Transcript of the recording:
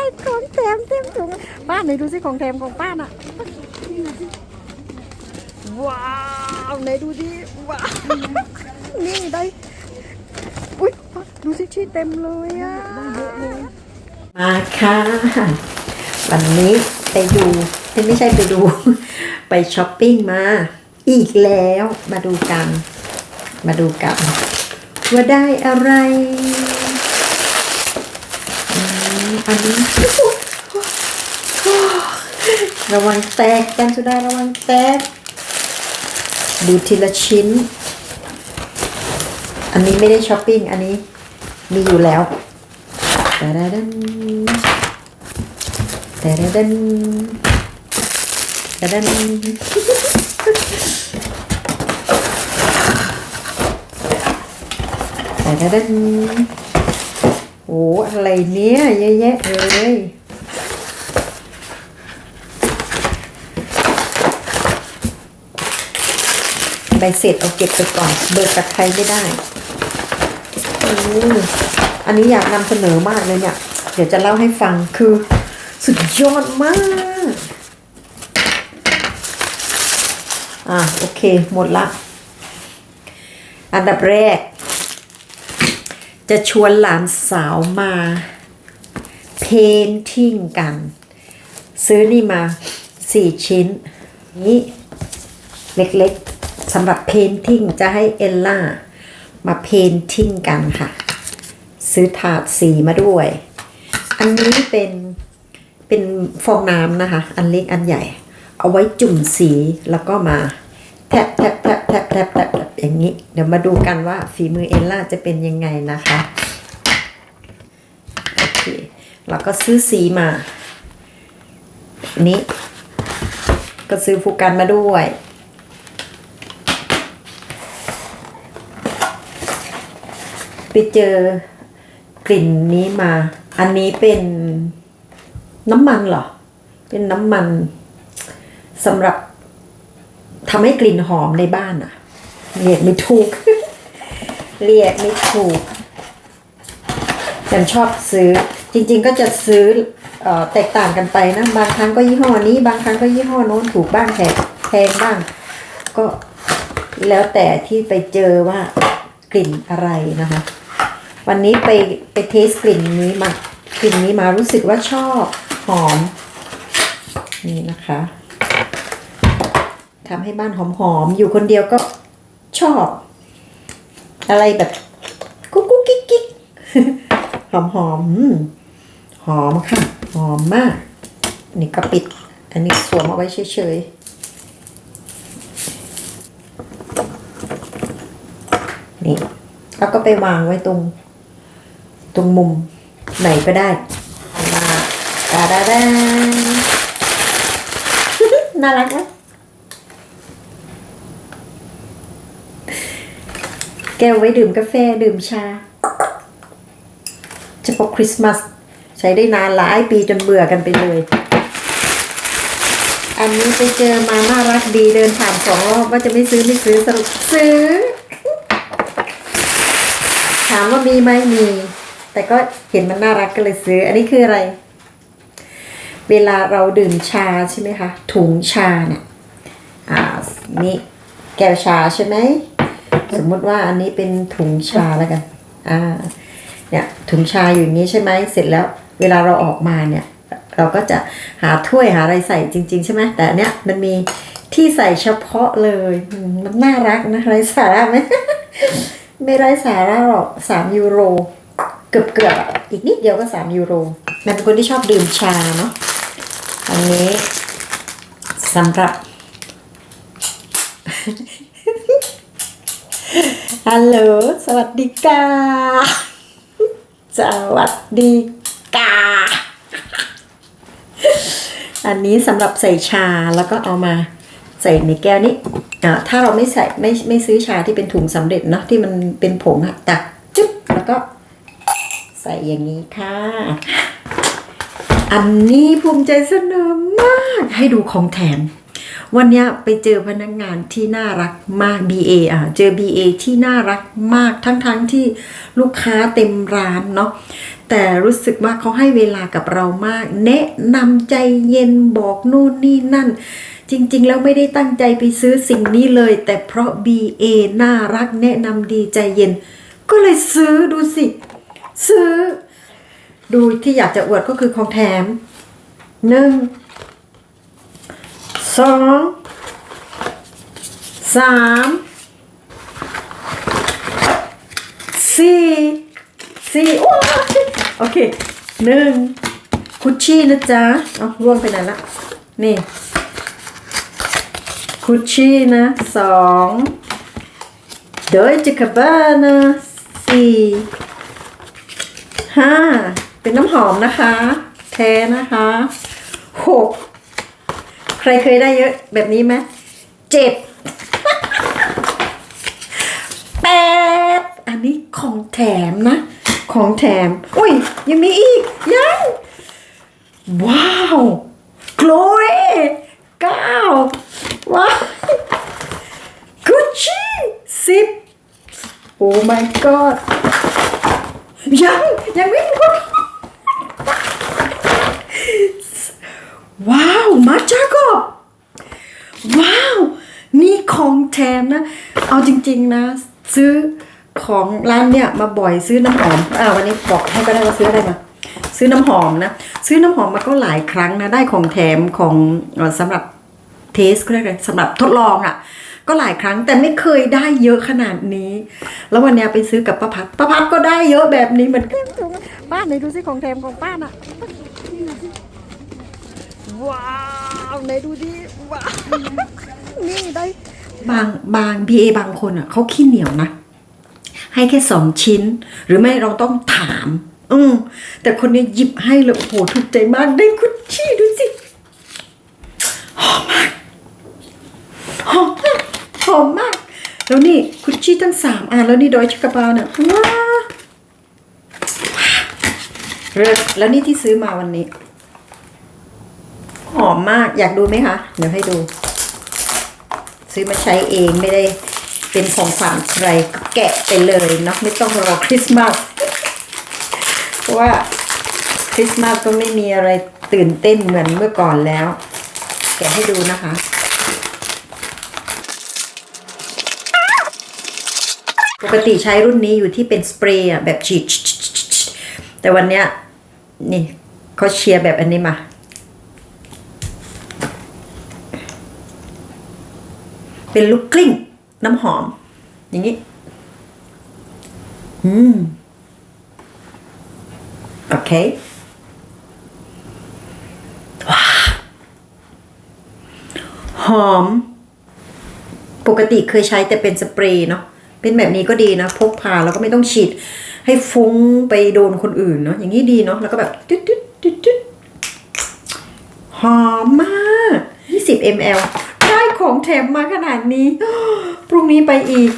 ได้ของแถมเต็มถุงป้าไหนดูสิของแถมของป้าน่ะว้าวไหนดูดิว้าวนี่ได้อุ้ยดูสิชีเต็มเลยอะมาค่ะ วันนี้ไปดูไม่ใช่ไปดู ไปช้อปปิ้งมา อีกแล้วมาดูกัน มาดูกันว่าได้อะไร อันนี้ระวังแตกกันสุดาระวังแตก ดูทีละชิ้น อันนี้ไม่ได้ช้อปปิ้ง อันนี้มีอยู่แล้วแต่ละดันแต่ละดันแต่ละดันแต่ละดัน โอ้อะไรเนี่ยเยอะแยะเลยใบเสร็จเอาเก็บไปก่อน เบิกกับใครไม่ได้โอ้อันนี้อยากนำเสนอมากเลยเนี่ย เดี๋ยวจะเล่าให้ฟังคือสุดยอดมาก อะ โอเค หมดละ อันดับแรก จะชวนหลานสาวมาเพนทิ้งกัน ซื้อนี่มาสี่ชิ้น นี้เล็กๆสำหรับเพนทิ้งจะให้เอลล่า มาเพนทิ้งกันค่ะ ซื้อถาดสีมาด้วย อันนี้เป็นเป็นฟองน้ำนะคะ อันเล็กอันใหญ่ เอาไว้จุ่มสีแล้วก็มาแทบแทบ แทบแทบแทบแบบอย่างนี้ เดี๋ยวมาดูกันว่าฝีมือเอลล่าจะเป็นยังไงนะคะโอเคแล้วก็ซื้อสีมาอันนี้ ก็ซื้อฟูกันมาด้วยไปเจอกลิ่นนี้มา อันนี้เป็นน้ำมันเหรอ เป็นน้ำมันสำหรับ ทำให้กลิ่นหอมในบ้านอะเรียกไม่ถูก เรียกไม่ถูกฉันชอบซื้อ จริง ๆ ก็จะซื้อเออแตกต่างกันไปนะ บางครั้งก็ยี่ห้อนี้ บางครั้งก็ยี่ห้อโน้นถูกบ้างแพงแพงบ้าง ก็แล้วแต่ที่ไปเจอว่ากลิ่นอะไรนะคะ วันนี้ไปไปเทสกลิ่นนี้มากลิ่นนี้มารู้สึกว่าชอบหอม นี่นะคะ ทำให้บ้านหอมๆ อยู่คนเดียวก็ชอบ อะไรแบบกุ๊กกุ๊กกิ๊กกิ๊กหอมหอมหอมค่ะ หอมมาก นี่ก็ปิด อันนี้สวมเอาไว้เฉยๆนี่แล้วก็ไปวางไว้ตรง ตรงมุมไหนก็ได้มาดาดาดาน่ารักไหม แก้วไว้ดื่มกาแฟดื่มชา เฉพาะคริสต์มาสใช้ได้นานหลายปีจนเบื่อกันไปเลย อันนี้ไปเจอมาน่ารักดีเดินผ่านสองรอบว่าจะไม่ซื้อไม่ซื้อสรุปซื้อ ถามว่ามีไหมมี แต่ก็เห็นมันน่ารักก็เลยซื้อ อันนี้คืออะไร เวลาเราดื่มชาใช่ไหมคะ ถุงชาเนี่ยอ่านี่แก้วชาใช่ไหม สมมติว่าอันนี้เป็นถุงชาแล้วกัน อ่า เนี่ยถุงชาอยู่อย่างนี้ใช่ไหมเสร็จแล้ว เวลาเราออกมาเนี่ย เราก็จะหาถ้วยหาอะไรใส่จริง ๆ ใช่ไหมแต่อันเนี้ยมันมีที่ใส่เฉพาะเลย มันน่ารักนะไรสาระไหมไม่ไร้สาระหรอกสามยูโร เกือบเกือบๆอะอีกนิดเดียวก็สามยูโรมันเป็นคนที่ชอบดื่มชาเนาะอันนี้สำหรับ ฮัลโหล สวัสดีกาสวัสดีกา อันนี้สำหรับใส่ชาแล้วก็เอามาใส่ในแก้วนี้อ่าถ้าเราไม่ใส่ไม่ไม่ซื้อชาที่เป็นถุงสำเร็จเนาะที่มันเป็นผงอะตักจุ๊บแล้วก็ใส่อย่างนี้ค่ะ อันนี้ภูมิใจเสนอมากให้ดูของแถม วันนี้ไปเจอพนักงานที่น่ารักมาก BA อะเจอ BA ที่น่ารักมากทั้งๆทที่ลูกค้าเต็มร้านเนาะแต่รู้สึกว่าเขาให้เวลากับเรามาก แนะนำใจเย็นบอกนู่นนี่นั่น จริง ๆ แล้วไม่ได้ตั้งใจไปซื้อสิ่งนี้เลย แต่เพราะ BA น่ารักแนะนำดีใจเย็น ก็เลยซื้อดูสิ ซื้อ ดูที่อยากจะอวดก็คือของแถมหนึ่ง สองสามสี่สี่โอ้โอเคหนึ่งคุชชี่นะจ๊ะเอาร่วงไปไหนละ นี่ คุชชี่นะสองโดยจิคาบ้านะสี่ห้าเป็นน้ำหอมนะคะ แท้นะคะหก ใครเคยได้เยอะแบบนี้ไหมเจ็ดแปดอันนี้ของแถมนะ ของแถม อุ้ย ยังมีอีก ยัง ว้าวโกลเเก้าว้าวกุชชี่สิบโอ้ my god ยัง ยังไม่หมดว้าวมาจากอบว้าว นี่ของแถมนะ เอาจริง ๆนะ ซื้อของร้านเนี่ยมาบ่อยซื้อน้ำหอมอ่าวันนี้บอกให้ก็ได้ว่าซื้ออะไรมาซื้อน้ำหอมนะ ซื้อน้ำหอมมาก็หลายครั้งนะได้ของแถมของสำหรับเทสก็เรียกอะไรสำหรับทดลองอะ่ะ ก็หลายครั้งแต่ไม่เคยได้เยอะขนาดนี้ แล้ววันนี้ไปซื้อกับป้าพัดป้าพัดก็ได้เยอะแบบนี้เหมือนกันป้าไหนดูสิของแถมของป้าน่ะว้าวไหนดูดิว้าว บางบาง BA บางคนอะเขาขี้เหนียวนะ ให้แค่สองชิ้น หรือไม่เราต้องถาม อืมแต่คนนี้หยิบให้เลยโอ้โหถูกใจมากได้คุชชี่ดูสิหอมมากหอมมากหอมมาก แล้วนี่คุชชี่ทั้งสามอันแล้วนี่ดอยชิกาบาเนี่ยว้าเลิศแล้วนี่ที่ซื้อมาวันนี้ หอมมากอยากดูไหมคะ เดี๋ยวให้ดู ซื้อมาใช้เองไม่ได้เป็นของฝากใครก็แกะไปเลยเนาะไม่ต้องรอคริสต์มาสเพราะว่าคริสต์มาสก็ไม่มีอะไรตื่นเต้นเหมือนเมื่อก่อนแล้ว แกะให้ดูนะคะปกติใช้รุ่นนี้อยู่ที่เป็นสเปรย์แบบฉีดแต่วันเนี้ยนี่เขาเชียร์แบบอันนี้มา เป็นลูกกลิ้ง น้ำหอม อย่างนี้ อืม โอเค ว้า หอม ปกติเคยใช้แต่เป็นสเปรย์เนาะ เป็นแบบนี้ก็ดีนะ พกพาแล้วก็ไม่ต้องฉีด ให้ฟุ้งไปโดนคนอื่นเนาะ อย่างนี้ดีเนาะ แล้วก็แบบตึ๊ดตึ๊ดตึ๊ดตึ๊ดหอมมาก 20 ml ของแถมมาขนาดนี้ พรุ่งนี้ไปอีก